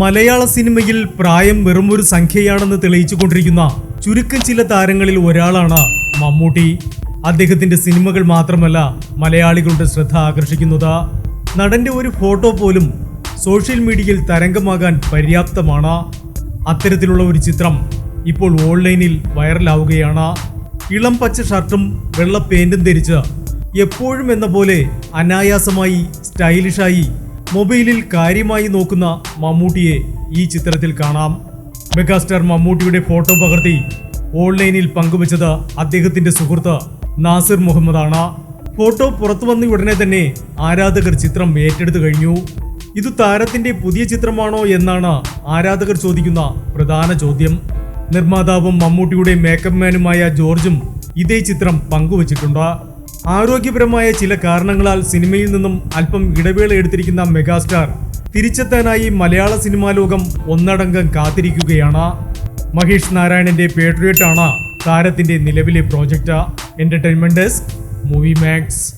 മലയാള സിനിമയിൽ പ്രായം വെറും ഒരു സംഖ്യയാണെന്ന് തെളിയിച്ചു കൊണ്ടിരിക്കുന്ന ചുരുക്കം ചില താരങ്ങളിൽ ഒരാളാണ് മമ്മൂട്ടി. അദ്ദേഹത്തിന്റെ സിനിമകൾ മാത്രമല്ല മലയാളികളുടെ ശ്രദ്ധ ആകർഷിക്കുന്നത്. നടന്റെ ഒരു ഫോട്ടോ പോലും സോഷ്യൽ മീഡിയയിൽ തരംഗമാകാൻ പര്യാപ്തമാണ്. അത്തരത്തിലുള്ള ഒരു ചിത്രം ഇപ്പോൾ ഓൺലൈനിൽ വൈറലാവുകയാണ്. ഇളം പച്ച ഷർട്ടും വെള്ള പെയിന്റും ധരിച്ച് എപ്പോഴും എന്ന പോലെ അനായാസമായി സ്റ്റൈലിഷായി മൊബൈലിൽ കാര്യമായി നോക്കുന്ന മമ്മൂട്ടിയെ ഈ ചിത്രത്തിൽ കാണാം. മെഗാസ്റ്റാർ മമ്മൂട്ടിയുടെ ഫോട്ടോ പകർത്തി ഓൺലൈനിൽ പങ്കുവച്ചത് അദ്ദേഹത്തിന്റെ സുഹൃത്ത് നാസിർ മുഹമ്മദാണ്. ഫോട്ടോ പുറത്തു വന്ന ഉടനെ തന്നെ ആരാധകർ ചിത്രം ഏറ്റെടുത്തു കഴിഞ്ഞു. ഇത് താരത്തിന്റെ പുതിയ ചിത്രമാണോ എന്നാണ് ആരാധകർ ചോദിക്കുന്ന പ്രധാന ചോദ്യം. നിർമ്മാതാവും മമ്മൂട്ടിയുടെ മേക്കപ്പ് മാനുമായ ജോർജും ഇതേ ചിത്രം പങ്കുവച്ചിട്ടുണ്ട്. ആരോഗ്യപരമായ ചില കാരണങ്ങളാൽ സിനിമയിൽ നിന്നും അല്പം ഇടവേള എടുത്തിരിക്കുന്ന മെഗാസ്റ്റാർ തിരിച്ചെത്താനായി മലയാള സിനിമാ ലോകം ഒന്നടങ്കം കാത്തിരിക്കുകയാണ്. മഹേഷ് നാരായണന്റെ പേട്രിയറ്റാണ് താരത്തിന്റെ നിലവിലെ project entertainment desk movie max